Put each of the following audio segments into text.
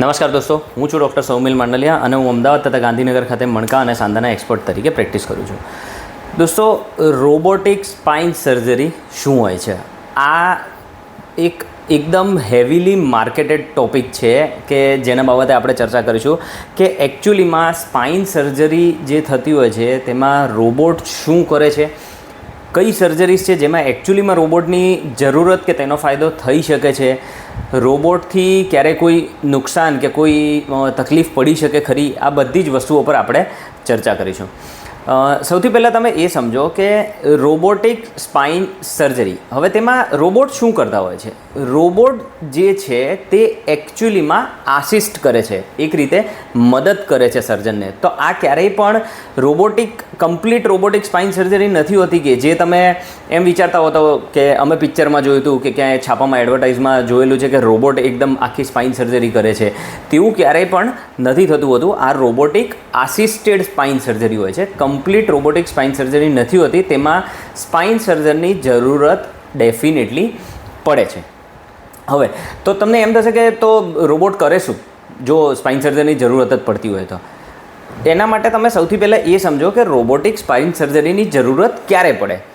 નમસ્કાર દોસ્તો, હું છું ડૉક્ટર સૌમિલ માંડલિયા અને હું અમદાવાદ તથા ગાંધીનગર ખાતે મણકા અને સાંધાના એક્સપર્ટ તરીકે પ્રેક્ટિસ કરું છું. દોસ્તો રોબોટિક સ્પાઇન સર્જરી શું હોય છે? આ એક એકદમ હેવીલી માર્કેટેડ ટોપિક છે કે જેના બાબતે આપણે ચર્ચા કરીશું કે એકચ્યુઅલીમાં સ્પાઇન સર્જરી જે થતી હોય છે, તેમાં રોબોટ શું કરે છે? કઈ સર્જરીઝ છે જેમાં એકચ્યુઅલીમાં રોબોટની જરૂરત કે તેનો ફાયદો થઈ શકે છે? રોબોટથી ક્યારે કોઈ નુકસાન કે કોઈ તકલીફ પડી શકે ખરી? આ બધી જ વસ્તુઓ પર આપણે ચર્ચા કરીશું. સૌથી પહેલાં તમે એ સમજો કે રોબોટિક સ્પાઇન સર્જરી. હવે તેમાં રોબોટ શું કરતા હોય છે? રોબોટ જે છે તે એકચ્યુઅલીમાં આસિસ્ટ કરે છે. એક રીતે મદદ કરે છે સર્જનને. તો આ ક્યારેય પણ robotic, complete robotic spine surgery નથી હોતી કે જે તમે એમ વિચારતા હોતો કે અમે પિક્ચરમાં જોયું હતું કે ક્યાંય છાપામાં એડવર્ટાઇઝમાં જોયેલું છે કે રોબોટ એકદમ આખી સ્પાઇન સર્જરી કરે છે. તેવું ક્યારેય પણ નથી થતું હોતું. આ રોબોટિક આસિસ્ટેડ સ્પાઇન સર્જરી હોય છે. કમ્પ્લીટ રોબોટિક સ્પાઇન સર્જરી નથી હોતી. તેમાં સ્પાઇન સર્જનની જરૂરત ડેફિનેટલી પડે છે. હવે, તો તમને એમ થશે કે તો રોબોટ કરે શું? જો સ્પાઇન સર્જરીની જરૂરત જ પડતી હોય તો. એના માટે તમે સૌથી પહેલાં એ સમજો કે રોબોટિક સ્પાઇન સર્જરીની જરૂરત ક્યારે પડે?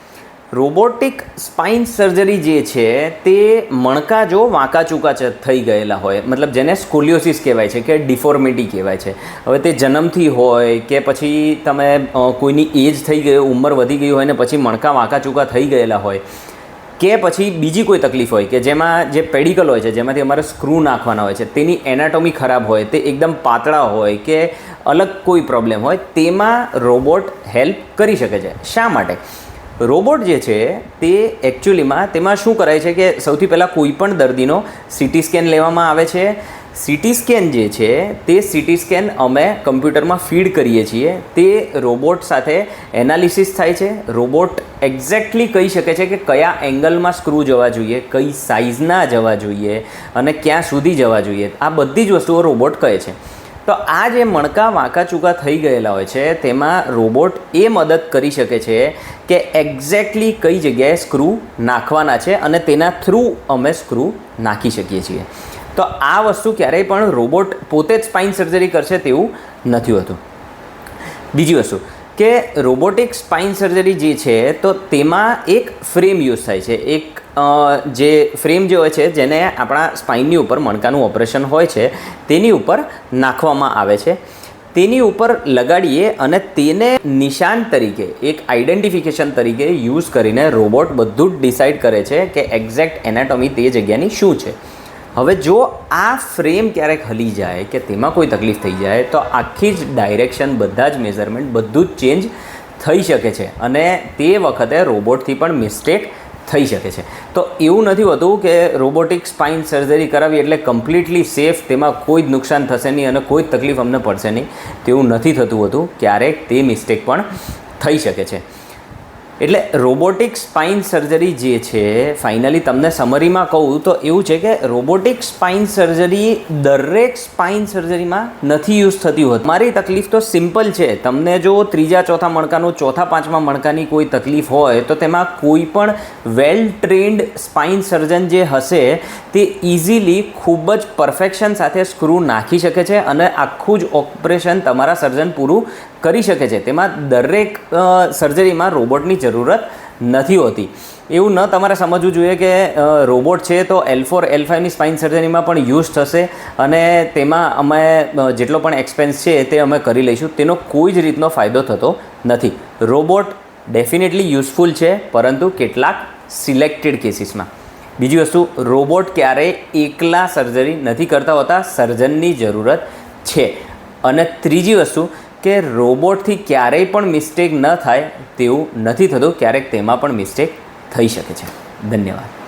રોબોટિક સ્પાઇન સર્જરી જે છે, તે મણકા જો વાંકા ચૂકા થઈ ગયેલા હોય. મતલબ જેને સ્કોલિયોસિસ કહેવાય છે કે ડિફોર્મિટી કહેવાય છે. હવે તે જન્મથી હોય કે પછી તમે કોઈની એજ થઈ ગઈ ઉંમર વધી ગઈ હોય ને પછી મણકા વાંકા ચૂકા થઈ ગયેલા હોય, કે પછી બીજી કોઈ તકલીફ હોય કે જેમાં જે પેડિકલ હોય છે, જેમાંથી અમારે સ્ક્રૂ નાખવાના હોય છે, તેની એનાટોમી ખરાબ હોય, તે એકદમ પાતળા હોય કે અલગ કોઈ પ્રોબ્લેમ હોય, તેમાં રોબોટ હેલ્પ કરી શકે છે. શા માટે? રોબોટ જે છે, તે એકચ્યુઅલીમાં તેમાં શું કરાય છે કે સૌથી પહેલાં કોઈ પણ દર્દીનો સીટી સ્કેન લેવામાં આવે છે. સીટી સ્કેન જે છે, તે સીટી સ્કેન અમે કમ્પ્યુટરમાં ફીડ કરીએ છીએ. તે રોબોટ સાથે એનાલિસિસ થાય છે. રોબોટ એક્ઝેક્ટલી કહી શકે છે કે કયા એંગલમાં સ્ક્રૂ જવા જોઈએ, કઈ સાઇઝના જવા જોઈએ અને ક્યાં સુધી જવા જોઈએ. આ બધી જ વસ્તુઓ રોબોટ કહે છે. તો આ જે મણકા વાંકા ચૂકા થઈ ગયેલા હોય છે, તેમાં રોબોટ એ મદદ કરી શકે છે કે એક્ઝેક્ટલી કઈ જગ્યાએ સ્ક્રૂ નાખવાના છે અને તેના થ્રુ અમે સ્ક્રૂ નાખી શકીએ છીએ. તો આ વસ્તુ ક્યારેય પણ રોબોટ પોતે જ સ્પાઇન સર્જરી કરશે તેવું નથી હોતું. બીજી વસ્તુ, કે રોબોટિક સ્પાઇન સર્જરી જે છે, તો તેમાં એક ફ્રેમ યુઝ થાય છે. એક જે ફ્રેમ જે હોય છે, જેને આપણા સ્પાઇનની ઉપર મણકાનું ઓપરેશન હોય છે, તેની ઉપર નાખવામાં આવે છે. તેની ઉપર લગાડીએ અને તેને નિશાન તરીકે, એક આઈડેન્ટિફિકેશન તરીકે યુઝ કરીને રોબોટ બધું જ ડિસાઇડ કરે છે કે એક્ઝેક્ટ એનાટોમી તે જગ્યાની શું છે. હવે જો આ ફ્રેમ ક્યારેક હલી જાય કે તેમાં કોઈ તકલીફ થઈ જાય, તો આખી જ ડાયરેક્શન બધા જ મેઝરમેન્ટ બધું જ ચેન્જ થઈ શકે છે. અને તે વખતે રોબોટથી પણ મિસ્ટેક થઈ શકે છે. તો એવું નથી હોતું કે રોબોટિક સ્પાઇન સર્જરી કરાવી એટલે કમ્પ્લીટલી સેફ તેમાં કોઈ જ નુકસાન થશે નહીં અને કોઈ જ તકલીફ અમને પડશે નહીં. તેવું નથી થતું હોતું. ક્યારેક તે મિસ્ટેક પણ થઈ શકે છે. એટલે રોબોટિક સ્પાઇન સર્જરી જે છે, ફાઇનલી તમને સમરીમાં કહું તો એવું છે કે રોબોટિક સ્પાઇન સર્જરી દરેક સ્પાઇન સર્જરીમાં નથી યુઝ થતી હોતી. મારી તકલીફ તો સિમ્પલ છે. તમને જો ત્રીજા, ચોથા મણકાનું, ચોથા, પાંચમા મણકાની કોઈ તકલીફ હોય, તો તેમાં કોઈ પણ વેલ ટ્રેન્ડ સ્પાઇન સર્જન જે હશે, તે ઇઝીલી ખૂબ જ પરફેક્શન સાથે સ્ક્રૂ નાખી શકે છે અને આખું જ ઓપરેશન તમારા સર્જન પૂરું કરી શકે છે. તેમાં દરેક સર્જરીમાં રોબોટની જરૂરત નથી હોતી. એવું ન તમારે સમજવું જોઈએ કે રોબોટ છે તો એલ ફોર એલ ફાઇવની સ્પાઇન સર્જરીમાં પણ યુઝ થશે અને તેમાં અમે જેટલો પણ એક્સપેન્સ છે તે અમે કરી લઈશું. તેનો કોઈ જ રીતનો ફાયદો થતો નથી. રોબોટ ડેફિનેટલી યુઝફુલ છે, પરંતુ કેટલાક સિલેક્ટેડ કેસીસમાં બીજી વસ્તુ રોબોટ ક્યારેય એકલા સર્જરી નથી કરતા હોતા. સર્જનની જરૂરત છે. અને ત્રીજી વસ્તુ કે રોબોટથી ક્યારેય પણ મિસ્ટેક ન થાય તેવું નથી થતું. ક્યારેક તેમાં પણ મિસ્ટેક થઈ શકે છે. ધન્યવાદ.